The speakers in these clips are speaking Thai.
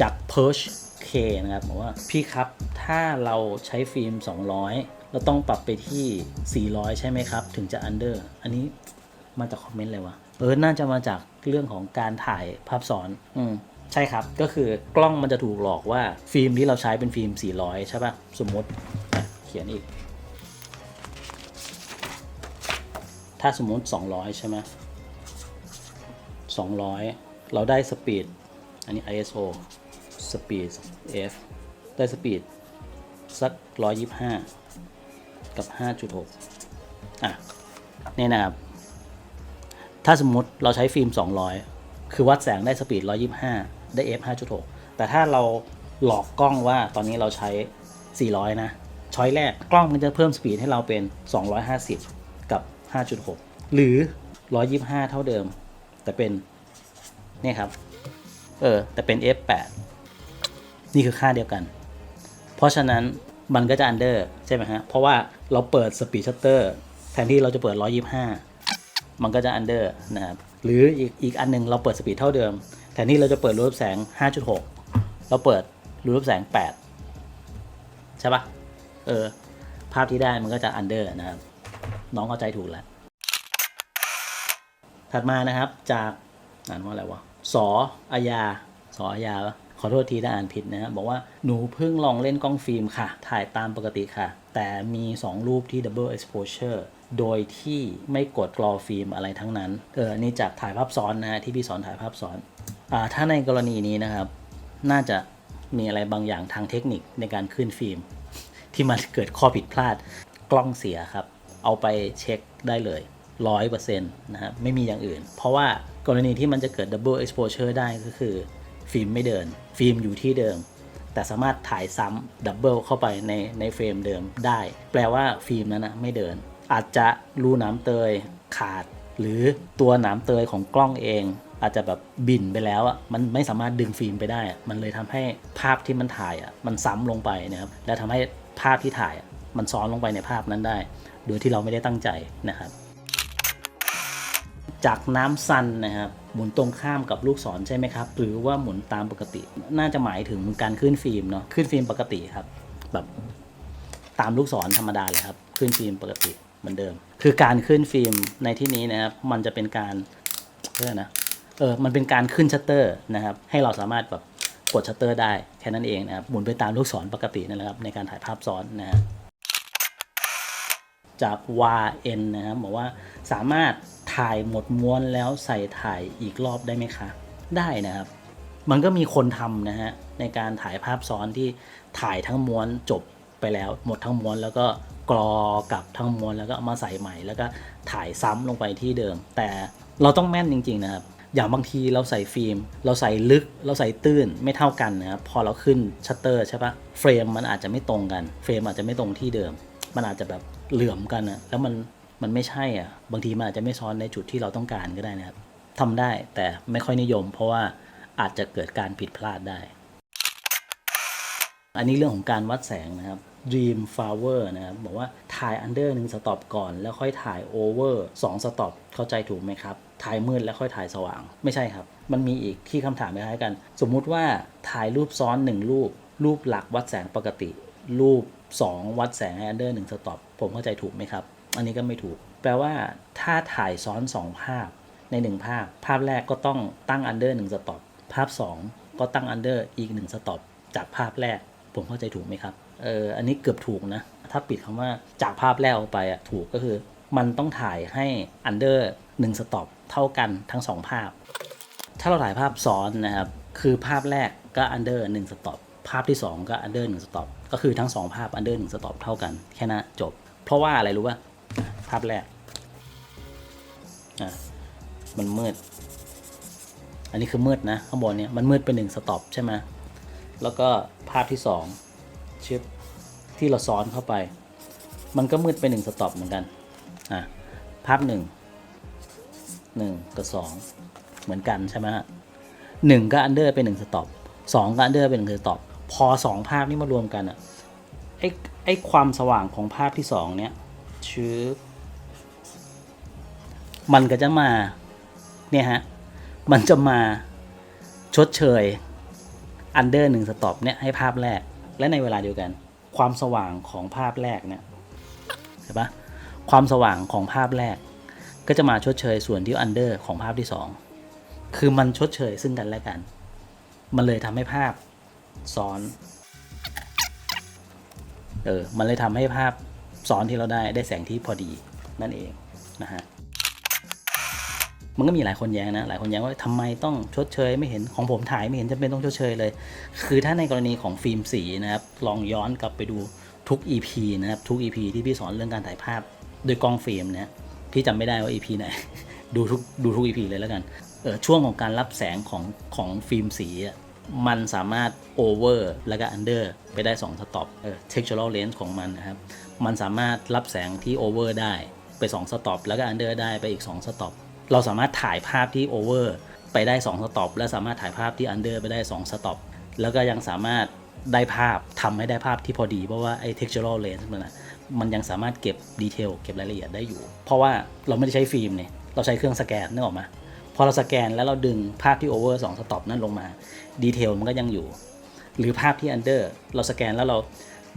จาก Perch K นะครับบอกว่าพี่ครับถ้าเราใช้ฟิล์ม 200 เราต้องปรับไปที่ 400 ใช่ไหมครับ ถึงจะ under อันนี้มาจากคอมเมนต์เลยวะเออน่าจะมาจากเรื่องของการถ่ายภาพซ้อนอืมใช่ครับก็คือกล้องมันจะถูกหลอกว่าฟิล์มที่เราใช้เป็นฟิล์ม 400 ใช่ปะสมมติเขียนอีก ถ้าสมมติ 200 ใช่ไหม200 เราได้สปีดอันนี้ ISO สปีด F ได้สปีดสัก 125 กับ 5.6 อะนี่นะครับ ถ้าสมมติเราใช้ฟิล์ม 200 คือวัดแสงได้สปีด 125 ได้ F 5.6 แต่ถ้าเราหลอกกล้องว่าตอนนี้เราใช้ 400 นะ ช้อยแรกกล้องมันจะเพิ่มสปีดให้เราเป็น 250 กับ 5.6 หรือ 125 เท่าเดิม แต่เป็น เนี่ยครับ เออ แต่เป็น F8 นี่คือค่าเดียวกัน เพราะฉะนั้นมันก็จะ under ใช่ไหมฮะ เพราะว่าเราเปิด speed shutter แทนที่เราจะเปิด 125 มันก็จะ under นะครับ หรืออีกอีกอันหนึงเราเปิด speed เท่าเดิม แทนที่เราจะเปิดรูรับแสง 5.6 เราเปิดรูรับแสง 8 ใช่ปะเออ ภาพที่ได้มันก็จะ under นะครับ น้องเข้าใจถูกแล้ว ถัดมานะครับจากอ่านว่าอะไรวะ สออาญาสออาญาปะ อโทษทีถ้าอ่านผิดนะครับบอกว่าหนูเพิ่งลองเล่นกล้องฟิล์มค่ะ ถ่ายตามปกติค่ะ แต่มี 2 รูปที่ double exposure โดยที่ไม่กดกรอฟิล์มอะไรทั้งนั้น เออ นี่จากถ่ายภาพซ้อนนะฮะที่พี่สอนถ่ายภาพซ้อน อ่า ถ้าในกรณีนี้นะครับ น่าจะมีอะไรบางอย่างทางเทคนิคในการขึ้นฟิล์ม ที่มันเกิดข้อผิดพลาดกล้องเสียครับ เอาไปเช็คได้เลยร้อยเปอร์เซ็นต์นะครับไม่มีอย่างอื่น เพราะว่ากรณีที่มันจะเกิด double exposure ได้ก็คือ ฟิล์มไม่เดิน ฟิล์มอยู่ที่เดิม แต่สามารถถ่ายซ้ำดับเบิลเข้าไปในในเฟรมเดิมได้ แปลว่าฟิล์มนั้นนะไม่เดิน อาจจะรูน้ำเตยขาด หรือตัวนามเตยของกล้องเอง อาจจะแบบบินไปแล้วอะมันไม่สามารถดึงฟิล์มไปได้ มันเลยทำให้ภาพที่มันถ่ายอะมันซ้ำลงไปนะครับและทำให้ภาพที่ถ่ายมันซ้อนลงไปในภาพนั้นได้ โดยที่เราไม่ได้ตั้งใจนะครับ จากน้ำซันนะครับ หมุนตรงข้ามกับลูกศรใช่ไหมครับ หรือว่าหมุนตามปกติ น่าจะหมายถึงการขึ้นฟิล์มเนาะขึ้นฟิล์มปกติครับ แบบตามลูกศรธรรมดาเลยครับ ขึ้นฟิล์มปกติเหมือนเดิม คือการขึ้นฟิล์มในที่นี้นะครับ มันจะเป็นการเรียกอนะเออมันเป็นการขึ้นชัตเตอร์นะครับ ให้เราสามารถแบบกดชัตเตอร์ได้แค่นั้นเองนะครับหมุนไปตามลูกศรปกตินั่นแหละครับในการถ่ายภาพซ้อนนะฮะจาก YN นะครับบอกว่าสามารถ ถ่ายหมดม้วนแล้วใส่ถ่ายอีกรอบได้ไหมคะ ได้นะครับ มันก็มีคนทำนะฮะในการถ่ายภาพซ้อนที่ถ่ายทั้งม้วนจบไปแล้ว หมดทั้งม้วนแล้วก็กรอกับทั้งม้วนแล้วก็มาใส่ใหม่ แล้วก็ถ่ายซ้ำลงไปที่เดิม แต่เราต้องแม่นจริง ๆ นะครับ อย่างบางทีเราใส่ฟิล์ม เราใส่ลึกเราใส่ตื้นไม่เท่ากันนะครับพอเราขึ้นชัตเตอร์ใช่ปะเฟรมมันอาจจะไม่ตรงกันเฟรมอาจจะไม่ตรงที่เดิม มันอาจจะแบบเหลื่อมกันนะแล้วมัน มันไม่ใช่อะ บางทีมันอาจจะไม่ซ้อนในจุดที่เราต้องการก็ได้นะครับทำได้แต่ไม่ค่อยนิยม เพราะว่าอาจจะเกิดการผิดพลาดได้ อันนี้เรื่องของการวัดแสงนะครับ Dream Flower นะครับบอกว่าถ่าย under หนึ่งสต็อปก่อน แล้วค่อยถ่าย over 2สต็อปเข้าใจถูกไหมครับ ถ่ายมืดแล้วค่อยถ่ายสว่าง ไม่ใช่ครับ มันมีอีกที่คำถามคล้ายกัน สมมุติว่าถ่ายรูปซ้อน 1 รูป รูปหลักวัดแสงปกติ รูป 2 วัดแสง under 1สต็อปผมเข้าใจถูกไหมครับ อันนี้ก็ไม่ถูก แปลว่าถ้าถ่ายซ้อน 2 ภาพใน 1 ภาพ ภาพแรกก็ต้องตั้ง under 1สต็อปภาพ 2 ก็ตั้ง under อีก1สต็อปจากภาพแรกผมเข้าใจถูกไหมครับเอออันนี้เกือบถูกนะ ถ้าปิดคำว่าจากภาพแรกออกไปอะถูกก็คือมันต้องถ่ายให้ under 1สต็อปเท่ากันทั้ง 2 ภาพ ถ้าเราถ่ายภาพซ้อนนะครับ คือภาพแรกก็ under 1สต็อปภาพที่ 2 ก็ under 1สต็อปก็คือทั้ง 2 ภาพ under 1สต็อปเท่ากันแค่นั้นจบ เพราะว่าอะไรรู้ป่ะอะ ภาพแรกอะมันมืด อันนี้คือมืดนะข้างบนเนี่ยมันมืดเป็นหนึ่งสต็อปใช่ไหมแล้วก็ภาพที่สองชิปที่เราซ้อนเข้าไป มันก็มืดไปหนึ่งสต็อปเหมือนกันอะภาพหนึ่งหนึ่งกับสองเหมือนกันใช่ไหมฮะหนึ่งก็อันเดอร์เป็นหนึ่งสต็อปสองก็อันเดอร์เป็นหนึ่งสต็อปพอสองภาพนี้มารวมกันอะไอไอความสว่างของภาพที่สองเนี้ยชื้อ มันก็จะมาเนี่ยฮะมันจะมาชดเชยอันเดอร์หนึ่งสต็อปเนี่ยให้ภาพแรกและในเวลาเดียวกัน ความสว่างของภาพแรกเนี่ยเห็นปะความสว่างของภาพแรก ก็จะมาชดเชยส่วนที่อันเดอร์ของภาพที่สองคือมันชดเชยซึ่งกันและกัน มันเลยทำให้ภาพซ้อนเออมันเลยทำให้ภาพซ้อนที่เราได้ได้แสงที่พอดีนั่นเองนะฮะ มันก็มีหลายคนแย้งนะ หลายคนแย้งว่าทำไมต้องชดเชย ไม่เห็นของผมถ่ายไม่เห็นจำเป็นต้องชดเชยเลย คือถ้าในกรณีของฟิล์มสีนะครับ ลองย้อนกลับไปดูทุก EP นะครับ ทุก EP ที่พี่สอนเรื่องการถ่ายภาพด้วยกล้องฟิล์มเนี่ยพี่จำไม่ได้ว่า EP ไหน ดูทุกดูทุก EP เลยแล้วกัน เออช่วงของการรับแสงของของฟิล์มสีอะมันสามารถโอเวอร์แล้วก็ under ไปได้2สต็อปเออ textural range ของมันนะครับ มันสามารถรับแสงที่โอเวอร์ได้ไป2สต็อปแล้วก็ under ได้ไปอีก2สต็อป เราสามารถถ่ายภาพที่โอเวอร์ไปได้ 2 สต็อป และสามารถถ่ายภาพที่ under ไปได้ 2 สต็อป แล้วก็ยังสามารถได้ภาพทำให้ได้ภาพที่พอดี เพราะว่าไอ้ textural range มันอะมันยังสามารถเก็บดีเทลเก็บรายละเอียดได้อยู่ เพราะว่าเราไม่ได้ใช้ฟิล์มเนี่ยเราใช้เครื่องสแกนนึกออกไหมาพอเราสแกนแล้วเราดึงภาพที่โอเวอร์สสต็อปนั่นลงมาดีเทลมันก็ยังอยู่ หรือภาพที่อันเดอร์เราสแกนแล้วเรา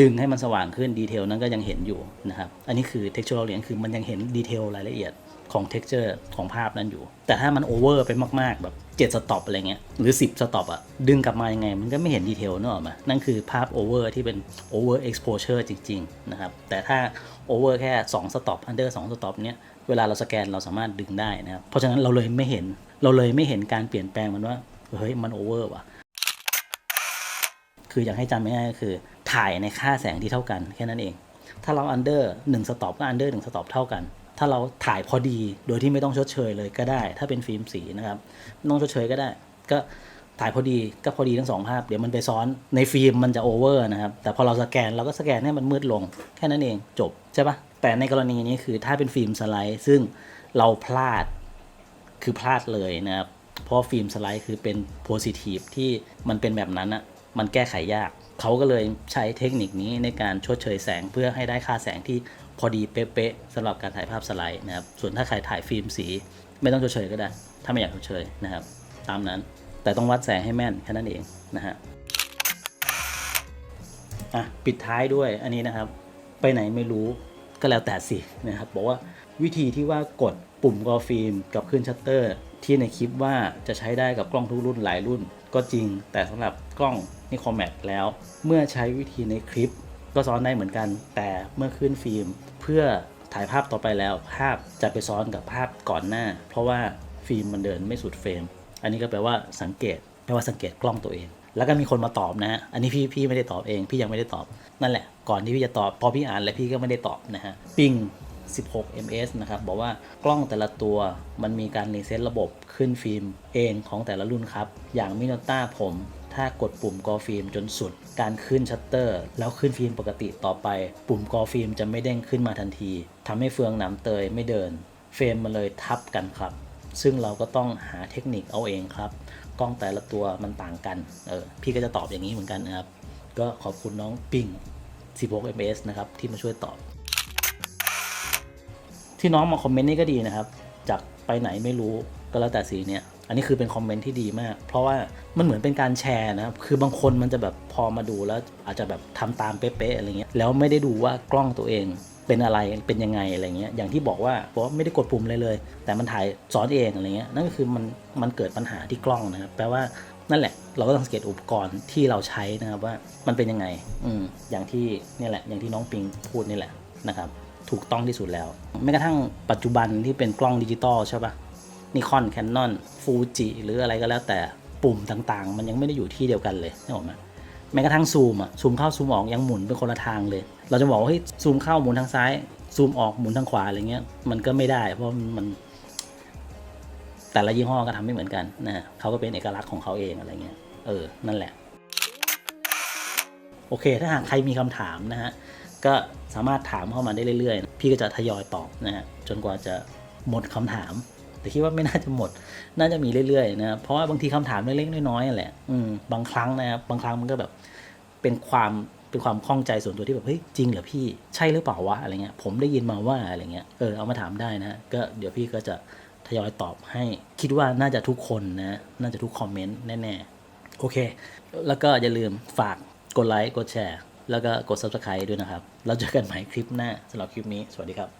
ดึงให้มันสว่างขึ้นดีเทลนั้นก็ยังเห็นอยู่นะครับ อันนี้คือ textural range คือมันยังเห็นดีเทลรายละเอียด ของ texture ของภาพนั้นอยู่ แต่ถ้ามันโอเวอร์ไปมาก ๆ แบบ7สต็อปอะไรเงี้ยหรือ 10สต็อปอะดึงกลับมายังไง มันก็ไม่เห็นดีเทลนึกออกไหมนั่นคือภาพโอเวอร์ที่เป็นโอเวอร์เอ็กซ์โพเชอร์จริง ๆ นะครับ แต่ถ้าโอเวอร์แค่2สต็อปอันเดอร์2สต็อปเนี้ยเวลาเราสแกนเราสามารถดึงได้นะครับ เพราะฉะนั้นเราเลยไม่เห็นเราเลยไม่เห็นการเปลี่ยนแปลงมันว่าเฮ้ยมันโอเวอร์ว่ะคืออยากให้จำง่ายๆก็คือถ่ายในค่าแสงที่เท่ากันแค่นั้นเอง ถ้าเราอันเดอร์หนึ่งสต็อปก็อันเดอร์หนึ่งสต็อปเท่ากัน ถ้าเราถ่ายพอดีโดยที่ไม่ต้องชดเชยเลยก็ได้ ถ้าเป็นฟิล์มสีนะครับไม่ต้องชดเชยก็ได้ ก็ถ่ายพอดีก็พอดีทั้งสองภาพ เดี๋ยวมันไปซ้อนในฟิล์มมันจะโอเวอร์นะครับ แต่พอเราสแกนเราก็สแกนให้มันมืดลง แค่นั้นเองจบใช่ปะแต่ในกรณีนี้คือถ้าเป็นฟิล์มสไลด์ ซึ่งเราพลาดคือพลาดเลยนะครับ เพราะฟิล์มสไลด์คือเป็นโพซิทีฟที่มันเป็นแบบนั้นอะมันแก้ไขยาก เขาก็เลยใช้เทคนิคนี้ในการชดเชยแสงเพื่อให้ได้ค่าแสงที่ พอดีเป๊ะๆสำหรับการถ่ายภาพสไลด์นะครับ ส่วนถ้าใครถ่ายฟิล์มสี ไม่ต้องชดเชยก็ได้ ถ้าไม่อยากชดเชยนะครับ ตามนั้น แต่ต้องวัดแสงให้แม่นแค่นั้นเองนะฮะอะปิดท้ายด้วยอันนี้นะครับ ไปไหนไม่รู้ก็แล้วแต่สินะครับบอกว่าวิธีที่ว่ากดปุ่มกอฟิล์มกับขึ้นชัตเตอร์ ที่ในคลิปว่าจะใช้ได้กับกล้องทุกรุ่นหลายรุ่น ก็จริงแต่สำหรับกล้องนิคอมแมทแล้ว เมื่อใช้วิธีในคลิป ก็ซ้อนได้เหมือนกัน แต่เมื่อขึ้นฟิล์มเพื่อถ่ายภาพต่อไปแล้วภาพจะไปซ้อนกับภาพก่อนหน้า เพราะว่าฟิล์มมันเดินไม่สุดเฟรม อันนี้ก็แปลว่าสังเกตแปลว่าสังเกตกล้องตัวเอง แล้วก็มีคนมาตอบนะฮะอันนี้พี่พี่ไม่ได้ตอบเอง พี่ยังไม่ได้ตอบนั่นแหละ ก่อนที่พี่จะตอบพอพี่อ่านแล้วพี่ก็ไม่ได้ตอบนะฮะปิง16 ms นะครับบอกว่ากล้องแต่ละตัวมันมีการรีเซ็ตระบบขึ้นฟิล์มเองของแต่ละรุ่นครับ อย่างมิโนต้าผม ถ้ากดปุ่มกอฟิล์มจนสุด การขึ้นชัตเตอร์ แล้วขึ้นฟิล์มปกติต่อไป ปุ่มกอฟิล์มจะไม่เด้งขึ้นมาทันทีทำให้เฟืองหนามเตยไม่เดิน เฟรมมันเลยทับกันครับ ซึ่งเราก็ต้องหาเทคนิคเอาเองครับ กล้องแต่ละตัวมันต่างกัน เออ พี่ก็จะตอบอย่างนี้เหมือนกันนะครับ ก็ขอบคุณน้องปิง16 ms นะครับที่มาช่วยตอบ ที่น้องมาคอมเมนต์นี่ก็ดีนะครับ จากไปไหนไม่รู้ก็แล้วแต่สีเนี่ย อันนี้คือเป็นคอมเมนต์ที่ดีมาก เพราะว่ามันเหมือนเป็นการแชร์นะครับคือบางคนมันจะแบบพอมาดูแล้วอาจจะแบบทำตามเป๊ะๆอะไรเงี้ย แล้วไม่ได้ดูว่ากล้องตัวเองเป็นอะไร เป็นยังไงอะไรเงี้ย อย่างที่บอกว่าบอกว่าไม่ได้กดปุ่มเลยเลย แต่มันถ่ายสอนเองอะไรเงี้ย นั่นก็คือมันมันเกิดปัญหาที่กล้องนะครับ แปลว่านั่นแหละ เราก็ต้องสังเกตอุปกรณ์ที่เราใช้นะครับว่ามันเป็นยังไง อืม อย่างที่นี่แหละ อย่างที่น้องปิงพูดนี่แหละนะครับ ถูกต้องที่สุดแล้ว แม้กระทั่งปัจจุบันที่เป็นกล้องดิจิตอลใช่ป่ะ นิคอนแคนนอนฟูจิหรืออะไรก็แล้วแต่ปุ่มต่างๆ มันยังไม่ได้อยู่ที่เดียวกันเลยนึกออกไหมแม้กระทั่งซูมอะซูมเข้าซูมออกยังหมุนเป็นคนละทางเลย เราจะบอกว่าเฮ้ยซูมเข้าหมุนทางซ้าย ซูมออกหมุนทางขวาอะไรเงี้ยมันก็ไม่ได้เพราะมันแต่ละยี่ห้อก็ทำไม่เหมือนกันนะฮะเขาก็เป็นเอกลักษณ์ของเขาเองอะไรเงี้ย เออ นั่นแหละ โอเค ถ้าหากใครมีคำถามนะฮะ ก็สามารถถามเข้ามาได้เรื่อยๆ พี่ก็จะทยอยตอบนะฮะ จนกว่าจะหมดคำถาม แต่คิดว่าไม่น่าจะหมด น่าจะมีเรื่อยๆนะครับเพราะว่าบางทีคำถามเล็กๆน้อยๆนั่นแหละอืมบางครั้งนะครับบางครั้งมันก็แบบเป็นความเป็นความข้องใจส่วนตัวที่แบบเฮ้ยจริงเหรอพี่ใช่หรือเปล่าวะอะไรเงี้ยผมได้ยินมาว่าอะไรเงี้ยเออเอามาถามได้นะก็เดี๋ยวพี่ก็จะทยอยตอบให้คิดว่าน่าจะทุกคนนะน่าจะทุกคอมเมนต์แน่ๆโอเค แล้วก็อย่าลืมฝากกดไลค์กดแชร์แล้วก็กด subscribe ด้วยนะครับ เราเจอกันใหม่คลิปหน้าสำหรับคลิปนี้ สวัสดีครับ